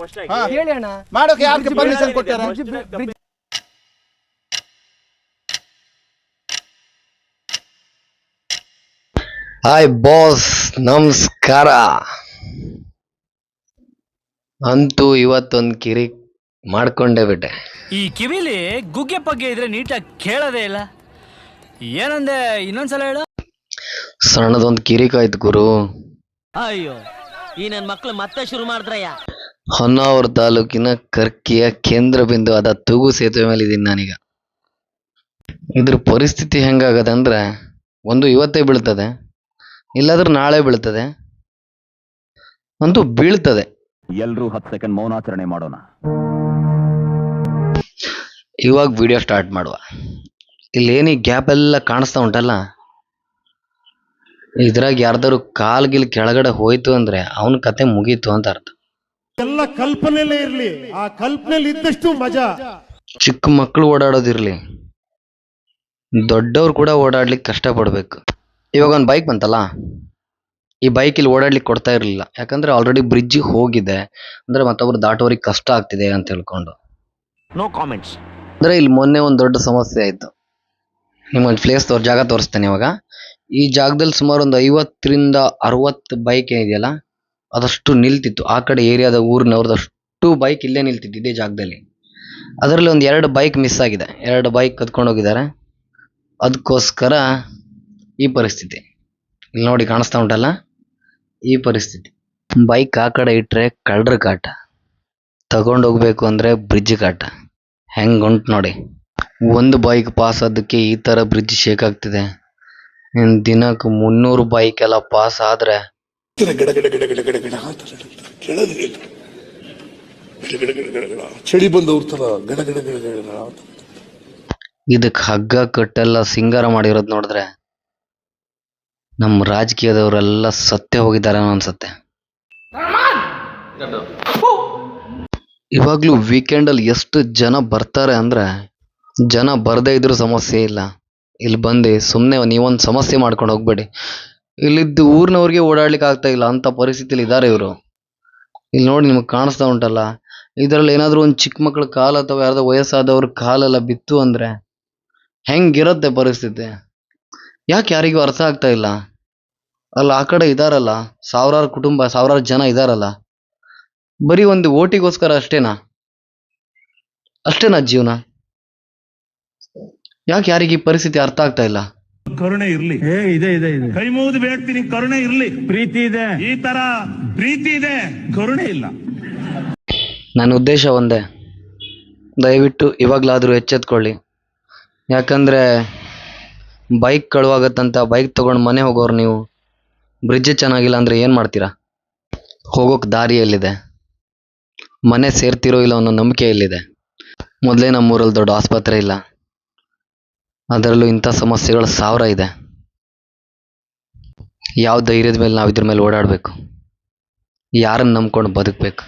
First ಆಗಿ ಹೇಳಿ ಅಣ್ಣ. ಮಾಡೋಕೆ ಪರ್ಮಿಷನ್ ಕೊಟ್ಟಾರೆ? ಹಾಯ್ ಬಾಸ್ ನಮಸ್ಕಾರ. ಅಂತೂ ಇವತ್ತೊಂದು ಕಿರಿ ಮಾಡ್ಕೊಂಡೇ ಬಿಟ್ಟೆ. ಈ ಕಿವಿಲಿ ಗುಗ್ಗೆ ಪಗ್ಗೆ ಇದ್ರೆ ನೀಟಾಗಿ ಕೇಳೋದೇ ಇಲ್ಲ. ಏನಂದೆ ಇನ್ನೊಂದ್ಸಲ ಹೇಳು. ಸಣ್ಣದೊಂದು ಕಿರಿಕಾಯ್ತು ಗುರು. ಅಯ್ಯೋ. ಈ ನನ್ನ ಮಕ್ಳು ಮತ್ತೆ ಶುರು ಮಾಡಿದ್ರಯ್ಯ. ಹೊನ್ನಾವರ ತಾಲೂಕಿನ ಕರ್ಕಿಯ ಕೇಂದ್ರ ಬಿಂದು ಆದ ತೂಗು ಸೇತುವೆ ಮೇಲೆ ಇದ್ದೀನಿ ನಾನೀಗ. ಇದ್ರ ಪರಿಸ್ಥಿತಿ ಹೆಂಗಾಗದೆ ಅಂದ್ರೆ ಒಂದು ಇವತ್ತೇ ಬೀಳ್ತದೆ ಇಲ್ಲಾದ್ರೆ ನಾಳೆ ಬೀಳ್ತದೆ ಅಂತೂ ಬೀಳ್ತದೆ. ಎಲ್ಲರೂ ಹತ್ತು ಸೆಕೆಂಡ್ ಮೌನಾಚರಣೆ ಮಾಡೋಣ. ಇವಾಗ ವಿಡಿಯೋ ಸ್ಟಾರ್ಟ್ ಮಾಡುವ. ಇಲ್ಲೇನಿ ಗ್ಯಾಪ್ ಎಲ್ಲ ಕಾಣಿಸ್ತಾ ಉಂಟಲ್ಲ? ಇದ್ರಾಗ ಯಾರ್ದಾರು ಕಾಲ್ ಗಿಲ್ ಕೆಳಗಡೆ ಹೋಯ್ತು ಅಂದ್ರೆ ಅವನ ಕತೆ ಮುಗೀತು ಅಂತ ಅರ್ಥ. ಎಲ್ಲ ಕಲ್ಪನೆಲೇ ಇರ್ಲಿ ಆ ಕಲ್ಪನೆಲಿ ಇದ್ದಷ್ಟು ಮಜಾ. ಚಿಕ್ಕ ಮಕ್ಕಳು ಓಡಾಡೋದಿರ್ಲಿ ದೊಡ್ಡವ್ರು ಕೂಡ ಓಡಾಡ್ಲಿಕ್ಕೆ ಕಷ್ಟಪಡ್ಬೇಕು. ಇವಾಗ ಒಂದು ಬೈಕ್ ಬಂತಲ್ಲ ಈ ಬೈಕ್ ಇಲ್ಲಿ ಓಡಾಡ್ಲಿಕ್ಕೆ ಕೊಡ್ತಾ ಇರಲಿಲ್ಲ. ಯಾಕಂದ್ರೆ ಆಲ್ರೆಡಿ ಬ್ರಿಡ್ಜ್ ಹೋಗಿದೆ ಅಂದ್ರೆ ಮತ್ತೊಬ್ರು ದಾಟೋರಿಗೆ ಕಷ್ಟ ಆಗ್ತಿದೆ ಅಂತ ಹೇಳ್ಕೊಂಡು. ನೋ ಕಾಮೆಂಟ್ಸ್ ಅಂದ್ರೆ ಇಲ್ಲಿ ಮೊನ್ನೆ ಒಂದು ದೊಡ್ಡ ಸಮಸ್ಯೆ ಆಯ್ತು. ನಿಮ್ಮೊಂದು ಪ್ಲೇಸ್ ತೋರ್ ಜಾಗ ತೋರಿಸ್ತೇನೆ ಇವಾಗ. ಈ ಜಾಗದಲ್ಲಿ ಸುಮಾರು ಒಂದು ಐವತ್ತರಿಂದ ಅರವತ್ತು ಬೈಕ್ ಏನಿದೆಯಲ್ಲ, ಅದಷ್ಟು ನಿಲ್ತಿತ್ತು. ಆ ಕಡೆ ಏರಿಯಾದ ಊರಿನವ್ರದಷ್ಟು ಬೈಕ್ ಇಲ್ಲೇ ನಿಲ್ತಿತ್ತು ಇದೇ ಜಾಗದಲ್ಲಿ. ಅದರಲ್ಲಿ ಒಂದು ಎರಡು ಬೈಕ್ ಮಿಸ್ ಆಗಿದೆ. ಎರಡು ಬೈಕ್ ಕದ್ಕೊಂಡು ಹೋಗಿದ್ದಾರೆ. ಅದಕ್ಕೋಸ್ಕರ ಈ ಪರಿಸ್ಥಿತಿ. ಇಲ್ಲಿ ನೋಡಿ ಕಾಣಿಸ್ತಾ ಉಂಟಲ್ಲ? ಈ ಪರಿಸ್ಥಿತಿ. ಬೈಕ್ ಆ ಕಡೆ ಇಟ್ಟರೆ ಕಳ್ಳರ ಕಾಟ. ತಗೊಂಡೋಗ್ಬೇಕು ಅಂದರೆ ಅಂದ್ರೆ ಬ್ರಿಡ್ಜ್ ಕಾಟ. ಹೆಂಗೆ ಉಂಟು ನೋಡಿ. ಒಂದು ಬೈಕ್ ಪಾಸ್ ಆದಕ್ಕೆ ಈ ಥರ ಬ್ರಿಡ್ಜ್ ಶೇಕ್ ಆಗ್ತಿದೆ. ಇನ್ ದಿನಕ್ಕೆ ಮುನ್ನೂರು ಬೈಕ್ ಎಲ್ಲ ಪಾಸ್ ಆದ್ರೆ ಚಳಿ ಬಂದವ್ರ ತರ ಗಡ ಗಡ ಗಡ ಗಡ ಗಡ ಅಂತ. ಇದಕ್ ಹಗ್ಗ ಕಟ್ಟೆಲ್ಲ ಸಿಂಗಾರ ಮಾಡಿರೋದ್ ನೋಡಿದ್ರೆ ನಮ್ಮ ರಾಜಕೀಯದವರೆಲ್ಲ ಸತ್ತೇ ಹೋಗಿದ್ದಾರೆ ಅನ್ಸತ್ತೆ ಇವಾಗ್ಲೂ ವೀಕೆಂಡ್ ಅಲ್ಲಿ ಎಷ್ಟು ಜನ ಬರ್ತಾರೆ ಅಂದ್ರೆ ಜನ ಬರದೇ ಇದ್ರೂ ಸಮಸ್ಯೆ ಇಲ್ಲ ಇಲ್ಲಿ ಬಂದು ಸುಮ್ಮನೆ ನೀವೊಂದು ಸಮಸ್ಯೆ ಮಾಡ್ಕೊಂಡು ಹೋಗ್ಬೇಡಿ. ಇಲ್ಲಿದ್ದು ಊರಿನವ್ರಿಗೆ ಓಡಾಡ್ಲಿಕ್ಕೆ ಆಗ್ತಾ ಇಲ್ಲ ಅಂತ ಪರಿಸ್ಥಿತಿಲಿ ಇದ್ದಾರೆ ಇವರು. ಇಲ್ಲಿ ನೋಡಿ ನಿಮಗೆ ಕಾಣಿಸ್ತಾ ಉಂಟಲ್ಲ, ಇದರಲ್ಲಿ ಏನಾದರೂ ಒಂದು ಚಿಕ್ಕ ಮಕ್ಕಳ ಕಾಲು ಅಥವಾ ಯಾರ್ದೋ ವಯಸ್ಸಾದವ್ರ ಕಾಲೆಲ್ಲ ಬಿತ್ತು ಅಂದ್ರೆ ಹೆಂಗಿರುತ್ತೆ ಪರಿಸ್ಥಿತಿ? ಯಾಕೆ ಯಾರಿಗೂ ಅರ್ಥ ಆಗ್ತಾ ಇಲ್ಲ? ಅಲ್ಲ, ಆ ಕಡೆ ಇದಾರಲ್ಲ, ಸಾವಿರಾರು ಕುಟುಂಬ, ಸಾವಿರಾರು ಜನ ಇದಾರಲ್ಲ, ಬರೀ ಒಂದು ಓಟಿಗೋಸ್ಕರ ಅಷ್ಟೇನಾ? ಅಷ್ಟೇನಾ ಜೀವನ? ಯಾಕೆ ಯಾರಿಗೆ ಈ ಪರಿಸ್ಥಿತಿ ಅರ್ಥ ಆಗ್ತಾ ಇಲ್ಲ? ಕರುಣೆ ಇರ್ಲಿ. ಇದೆ ಇದೆ ಇದೆ. ಕೈ ಮುಗಿದು ಬೇಡ್ತೀನಿ ಕರುಣೆ ಇರ್ಲಿ. ಪ್ರೀತಿ ಇದೆ. ಈ ತರ ಪ್ರೀತಿ ಇದೆ ಕರುಣೆ ಇಲ್ಲ. ನನ್ನ ಉದ್ದೇಶ ಒಂದೇ. ದಯವಿಟ್ಟು ಇವಾಗಲಾದರೂ ಎಚ್ಚೆತ್ಕೊಳ್ಳಿ. ಯಾಕಂದರೆ ಬೈಕ್ ಕಳುವಾಗತ್ತಂತ ಬೈಕ್ ತಗೊಂಡು ಮನೆ ಹೋಗೋರು ನೀವು ಬ್ರಿಡ್ಜ್ ಚೆನ್ನಾಗಿಲ್ಲ ಅಂದರೆ ಏನು ಮಾಡ್ತೀರಾ? ಹೋಗೋಕೆ ದಾರಿ ಎಲ್ಲಿದೆ? ಮನೆ ಸೇರ್ತಿರೋ ಇಲ್ಲ ಅನ್ನೋ ನಂಬಿಕೆ ಎಲ್ಲಿದೆ? ಮೊದಲೇ ನಮ್ಮೂರಲ್ಲಿ ದೊಡ್ಡ ಆಸ್ಪತ್ರೆ ಇಲ್ಲ. ಅದರಲ್ಲೂ ಇಂಥ ಸಮಸ್ಯೆಗಳು ಸಾವಿರ ಇದೆ. ಯಾವ ಧೈರ್ಯದ ಮೇಲೆ ನಾವು ಇದ್ರ ಮೇಲೆ ಓಡಾಡಬೇಕು? ಯಾರನ್ನು ನಂಬ್ಕೊಂಡು ಬದುಕಬೇಕು?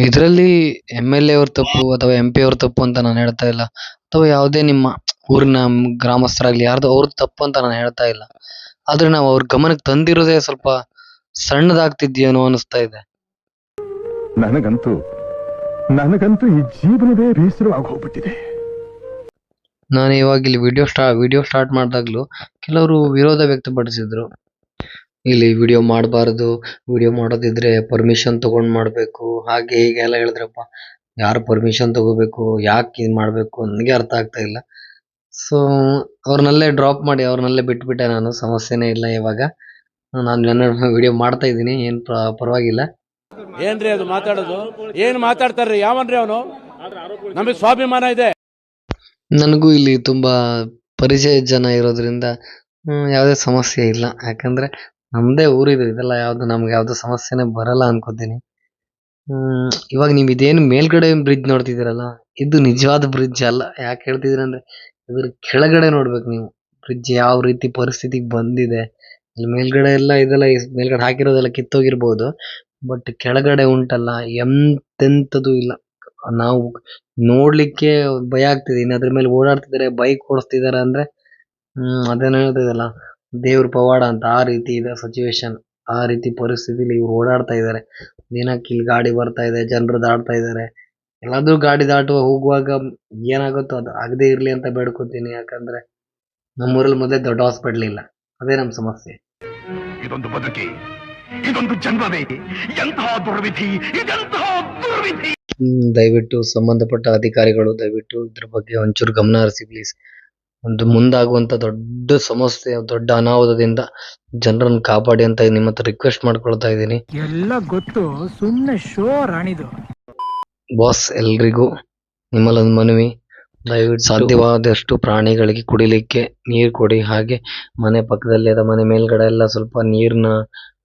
ಇದರಲ್ಲಿ ಎಂ ಎಲ್ ಎ ಅವ್ರ ತಪ್ಪು ಅಥವಾ ಎಂ ಪಿ ಅವ್ರ ತಪ್ಪು ಅಂತ ನಾನು ಹೇಳ್ತಾ ಇಲ್ಲ. ಅಥವಾ ಯಾವುದೇ ನಿಮ್ಮ ಊರಿನ ಗ್ರಾಮಸ್ಥರಾಗಲಿ ಯಾರ್ದು ಅವ್ರ ತಪ್ಪು ಅಂತ ನಾನು ಹೇಳ್ತಾ ಇಲ್ಲ. ಆದ್ರೆ ನಾವು ಅವ್ರ ಗಮನಕ್ಕೆ ತಂದಿರೋದೇ ಸ್ವಲ್ಪ ಸಣ್ಣದಾಗ್ತಿದ್ಯೇನೋ ಅನಿಸ್ತಾ ಇದೆ. ನನಗಂತೂ ನನಗಂತೂ ಈ ಜೀವನವೇ ಬೇಸರವಾಗಿ ಹೋಗ್ಬಿಟ್ಟಿದೆ. ನಾನು ಇವಾಗ ಇಲ್ಲಿ ವಿಡಿಯೋ ಸ್ಟಾ ವಿಡಿಯೋ ಸ್ಟಾರ್ಟ್ ಮಾಡಿದಾಗ್ಲೂ ಕೆಲವರು ವಿರೋಧ ವ್ಯಕ್ತಪಡಿಸಿದ್ರು. ಇಲ್ಲಿ ವಿಡಿಯೋ ಮಾಡಬಾರ್ದು ವಿಡಿಯೋ ಮಾಡೋದಿದ್ರೆ ಪರ್ಮಿಷನ್ ತಗೊಂಡ್ ಮಾಡಬೇಕು, ಹಾಗೆ ಹೀಗೆ ಎಲ್ಲ ಹೇಳಿದ್ರಪ್ಪ. ಯಾರು ಪರ್ಮಿಷನ್ ತಗೋಬೇಕು, ಯಾಕೆ ಇದು ಮಾಡಬೇಕು ನನಗೆ ಅರ್ಥ ಆಗ್ತಾ ಇಲ್ಲ. ಸೊ ಅವ್ರನ್ನಲ್ಲೇ ಡ್ರಾಪ್ ಮಾಡಿ ಅವ್ರನ್ನಲ್ಲೇ ಬಿಟ್ಬಿಟ್ಟೆ ನಾನು, ಸಮಸ್ಯೆನೇ ಇಲ್ಲ ಇವಾಗ. ನಾನು ನನ್ನ ವಿಡಿಯೋ ಮಾಡ್ತಾ ಇದ್ದೀನಿ, ಏನು ಪರವಾಗಿಲ್ಲ. ಏನ್ರಿ ಅದು ಮಾತಾಡೋದು? ಏನು ಮಾತಾಡ್ತಾರ್ರಿ? ಯಾವನ್ರಿ ಅವನು? ನಮಗೆ ಸ್ವಾಭಿಮಾನ ಇದೆ. ನನಗೂ ಇಲ್ಲಿ ತುಂಬಾ ಪರಿಚಯ ಜನ ಇರೋದ್ರಿಂದ ಯಾವುದೇ ಸಮಸ್ಯೆ ಇಲ್ಲ. ಯಾಕಂದ್ರೆ ನಮ್ಮದೇ ಊರಿದು, ಇದೆಲ್ಲ ಯಾವುದು, ನಮ್ಗೆ ಯಾವುದು ಸಮಸ್ಯೆನೇ ಬರಲ್ಲ ಅನ್ಕೋತೀನಿ. ಹ್ಮ್, ಇವಾಗ ನೀವು ಇದೇನು ಮೇಲ್ಗಡೆ ಬ್ರಿಡ್ಜ್ ನೋಡ್ತಿದ್ದೀರಲ್ಲ, ಇದು ನಿಜವಾದ ಬ್ರಿಡ್ಜ್ ಅಲ್ಲ. ಯಾಕೆ ಹೇಳ್ತಿದಿರ ಅಂದ್ರೆ, ಇದ್ರ ಕೆಳಗಡೆ ನೋಡ್ಬೇಕು ನೀವು. ಬ್ರಿಡ್ಜ್ ಯಾವ ರೀತಿ ಪರಿಸ್ಥಿತಿಗೆ ಬಂದಿದೆ. ಇಲ್ಲಿ ಮೇಲ್ಗಡೆ ಎಲ್ಲ ಇದೆಲ್ಲ ಮೇಲ್ಗಡೆ ಹಾಕಿರೋದೆಲ್ಲ ಕಿತ್ತೋಗಿರ್ಬೋದು. ಬಟ್ ಕೆಳಗಡೆ ಉಂಟಲ್ಲ ಎಂತೆಂಥದ್ದು ಇಲ್ಲ. ನಾವು ನೋಡ್ಲಿಕ್ಕೆ ಭಯ ಆಗ್ತಿದೆ. ಇನ್ನು ಅದ್ರ ಮೇಲೆ ಓಡಾಡ್ತಿದಾರೆ ಬೈಕ್ ಓಡಿಸ್ತಿದ್ದಾರೆ ಅಂದ್ರೆ, ಹ್ಮ್ ಅದೇನೋ ಹೇಳ್ತಿದಲ್ಲ. ದೇವ್ರ ಪವಾಡ ಅಂತ ಆ ರೀತಿ ಇದೆ ಸಿಚುವೇಶನ್ ಆ ರೀತಿ ಪರಿಸ್ಥಿತಿಲಿ ಇವ್ರು ಓಡಾಡ್ತಾ ಇದ್ದಾರೆ ದಿನಕ್ಕೆ ಇಲ್ಲಿ ಗಾಡಿ ಬರ್ತಾ ಇದೆ, ಜನರು ದಾಟ್ತಾ ಇದ್ದಾರೆ ಎಲ್ಲಾದ್ರೂ ಗಾಡಿ ದಾಟುವ ಹೋಗುವಾಗ ಏನಾಗುತ್ತೋ ಅದು ಆಗದೆ ಇರ್ಲಿ ಅಂತ ಬೇಡ್ಕೊತೀನಿ. ಯಾಕಂದ್ರೆ ನಮ್ಮೂರಲ್ಲಿ ಮೊದಲೇ ದೊಡ್ಡ ಹಾಸ್ಪಿಟ್ಲ್ ಇಲ್ಲ. ಅದೇ ನಮ್ಮ ಸಮಸ್ಯೆ. ಇದೊಂದು ಬದುಕಿ, ಇದೊಂದು ಜನ್ಮವೇ, ಎಂತಹ ದುರ್ವಿಧಿ, ಇದೆಂತಹ ದುರ್ವಿಧಿ. ದಯವಿಟ್ಟು ಸಂಬಂಧಪಟ್ಟ ಅಧಿಕಾರಿಗಳು ದಯವಿಟ್ಟು ಇದರ ಬಗ್ಗೆ ಒಂಚೂರು ಗಮನ ಹರಿಸಿ ಪ್ಲೀಸ್ ಒಂದು ಮುಂದಾಗುವಂತ ದೊಡ್ಡ ಸಮಸ್ಯೆ ದೊಡ್ಡ ಅನಾಹುತದಿಂದ ಜನರನ್ನು ಕಾಪಾಡಿ ಅಂತ ನಿಮ್ಮ ಹತ್ರ ರಿಕ್ವೆಸ್ಟ್ ಮಾಡ್ಕೊಳ್ತಾ ಇದ್ದೀನಿ. ಎಲ್ಲ ಗೊತ್ತು ಸುಮ್ಮನೆ ಶೋ ರಾಣಿದು. ಬಾಸ್ ಎಲ್ರಿಗೂ ನಿಮ್ಮಲ್ಲೊಂದು ಮನವಿ. ದಯವಿಟ್ಟು ಸಾಧ್ಯವಾದಷ್ಟು ಪ್ರಾಣಿಗಳಿಗೆ ಕುಡಿಲಿಕ್ಕೆ ನೀರು ಕೊಡಿ. ಹಾಗೆ ಮನೆ ಪಕ್ಕದಲ್ಲೇ ಮನೆ ಮೇಲ್ಗಡೆ ಎಲ್ಲ ಸ್ವಲ್ಪ ನೀರನ್ನ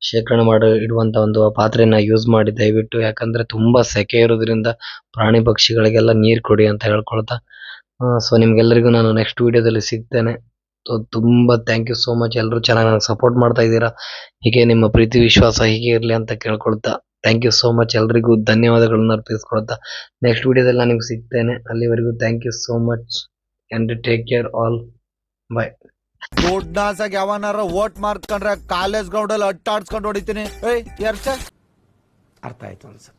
ಶೇಖರಣೆ ಮಾಡಿ ಇಡುವಂತ ಒಂದು ಪಾತ್ರೆಯನ್ನ ಯೂಸ್ ಮಾಡಿ ದಯವಿಟ್ಟು. ಯಾಕಂದ್ರೆ ತುಂಬಾ ಸೆಕೆ ಇರೋದ್ರಿಂದ ಪ್ರಾಣಿ ಪಕ್ಷಿಗಳಿಗೆಲ್ಲ ನೀರು ಕೊಡಿ ಅಂತ ಹೇಳ್ಕೊಳ್ತಾ. ಸೊ ನಿಮ್ಗೆಲ್ಲರಿಗೂ ನಾನು ನೆಕ್ಸ್ಟ್ ವಿಡಿಯೋದಲ್ಲಿ ಸಿಗ್ತೇನೆ. ತುಂಬಾ ಥ್ಯಾಂಕ್ ಯು ಸೋ ಮಚ್ ಎಲ್ಲರೂ ಚೆನ್ನಾಗಿ ನನಗೆ ಸಪೋರ್ಟ್ ಮಾಡ್ತಾ ಇದ್ದೀರಾ? ಹೀಗೆ ನಿಮ್ಮ ಪ್ರೀತಿ, ವಿಶ್ವಾಸ ಹೀಗೆ ಇರಲಿ ಅಂತ ಕೇಳ್ಕೊಳ್ತಾ. ಥ್ಯಾಂಕ್ ಯು ಸೋ ಮಚ್ ಎಲ್ರಿಗೂ ಧನ್ಯವಾದಗಳನ್ನ ಅರ್ಪಿಸ್ಕೊಳ್ತಾ ನೆಕ್ಸ್ಟ್ ವಿಡಿಯೋದಲ್ಲಿ ನಾನು ನಿಮ್ಗೆ ಸಿಗ್ತೇನೆ. ಅಲ್ಲಿವರೆಗೂ thank you so much and take care all bye ದೊಡ್ಡಾಸಾಗಿ ಯಾವನಾರ ವೋಟ್ ಮಾರ್ಕೊಂಡ್ರೆ ಕಾಲೇಜ್ ಗ್ರೌಂಡ್ ಅಲ್ಲಿ ಅಟ್ಟಾಡ್ಸ್ಕೊಂಡು ಹೊಡಿತೀನಿ. ಏಯ್ ಎರ್ಚ ಅರ್ಥ ಆಯ್ತು ಅನ್ಸುತ್ತೆ.